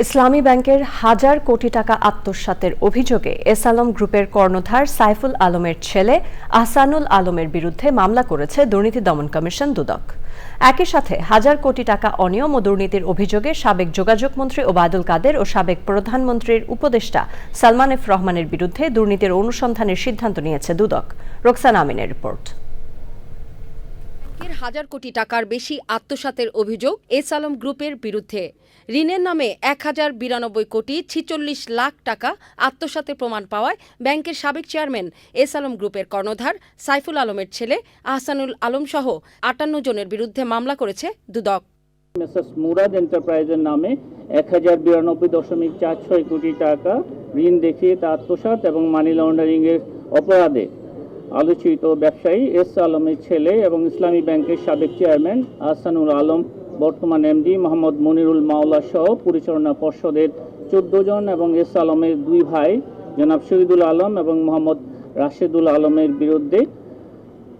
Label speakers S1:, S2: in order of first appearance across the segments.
S1: ইসলামী ব্যাংকের হাজার কোটি টাকা আত্মসাতের অভিযোগে এস আলম গ্রুপের কর্ণধার সাইফুল আলমের ছেলে আহসানুল আলমের বিরুদ্ধে মামলা করেছে দুর্নীতি দমন কমিশন দুদক। একই সাথে হাজার কোটি টাকা অনিয়ম ও দুর্নীতির অভিযোগে সাবেক যোগাযোগ মন্ত্রী ওবায়দুল কাদের ও সাবেক প্রধানমন্ত্রীর উপদেষ্টা সালমান এফ রহমানের বিরুদ্ধে দুর্নীতির অনুসন্ধানের সিদ্ধান্ত নিয়েছে দুদক। রোকসান আমিনের রিপোর্ট।
S2: হাজার কোটি টাকার বেশি আত্মসাতের অভিযোগ এস আলম গ্রুপের বিরুদ্ধে। ঋণের নামে এক হাজার বিরানব্বই কোটি ছিচল্লিশ লাখ টাকা আত্মসাতের প্রমাণ পাওয়ায় ব্যাংকের সাবেক চেয়ারম্যান এস আলম গ্রুপের কর্ণধার সাইফুল আলমের ছেলে আহসানুল আলম সহ আটান্ন জনের বিরুদ্ধে মামলা করেছে দুদক।
S3: মেসার্স মুরাদ এন্টারপ্রাইজের নামে এক হাজার বিরানব্বই দশমিক চার ছয় কোটি টাকা ঋণ দেখিয়ে তা আত্মসাৎ এবং মানি লন্ডারিং এর অপরাধে আলোচিত ব্যবসায়ী এস আলমের ছেলে এবং ইসলামী ব্যাংকের সাবেক চেয়ারম্যান আহসানুল আলম, বর্তমান এমডি মোহাম্মদ মনিরুল মাওলা সহ পরিচালনা পর্ষদের চোদ্দ জন এবং এস আলমের দুই ভাই জনাব শহীদুল আলম এবং মোহাম্মদ রাশেদুল আলমের বিরুদ্ধে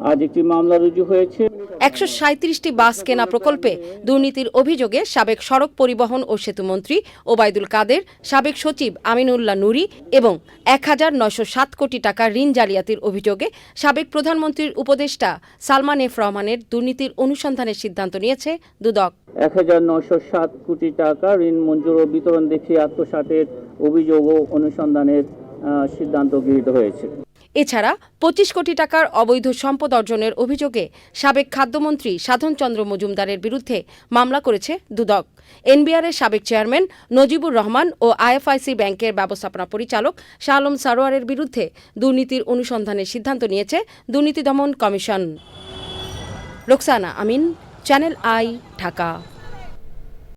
S3: আজ একটি মামলা রুজু হয়েছে।
S2: একশো সাঁত্রিশটি বাস কেনা প্রকল্পে দুর্নীতির অভিযোগে সাবেক সড়ক পরিবহন ও সেতুমন্ত্রী ওবায়দুল কাদের, সাবেক সচিব আমিনুল্লাহ নুরি এবং এক হাজার নয়শো সাত কোটি টাকা ঋণ জালিয়াতির অভিযোগে সাবেক প্রধানমন্ত্রীর উপদেষ্টা সালমান এফ রহমানের দুর্নীতির অনুসন্ধানের সিদ্ধান্ত নিয়েছে দুদক।
S3: এক হাজার নয়শো সাত কোটি টাকা ঋণ মঞ্জুর ও বিতরণ দেখিয়ে আত্মসাতের অভিযোগ ও অনুসন্ধানের সিদ্ধান্ত গৃহীত হয়েছে।
S2: এছাড়া পঁচিশ কোটি টাকার অবৈধ সম্পদ অর্জনের অভিযোগে সাবেক খাদ্যমন্ত্রী সাধন চন্দ্র মজুমদারের বিরুদ্ধে মামলা করেছে দুদক। এনবিআরের সাবেক চেয়ারম্যান নজিবুর রহমান ও আইএফআইসি ব্যাংকের ব্যবস্থাপনা পরিচালক শাহ আলম সারোয়ারের বিরুদ্ধে দুর্নীতির অনুসন্ধানের সিদ্ধান্ত নিয়েছে দুর্নীতি দমন কমিশন। Roksana Amin, channel I, Dhaka.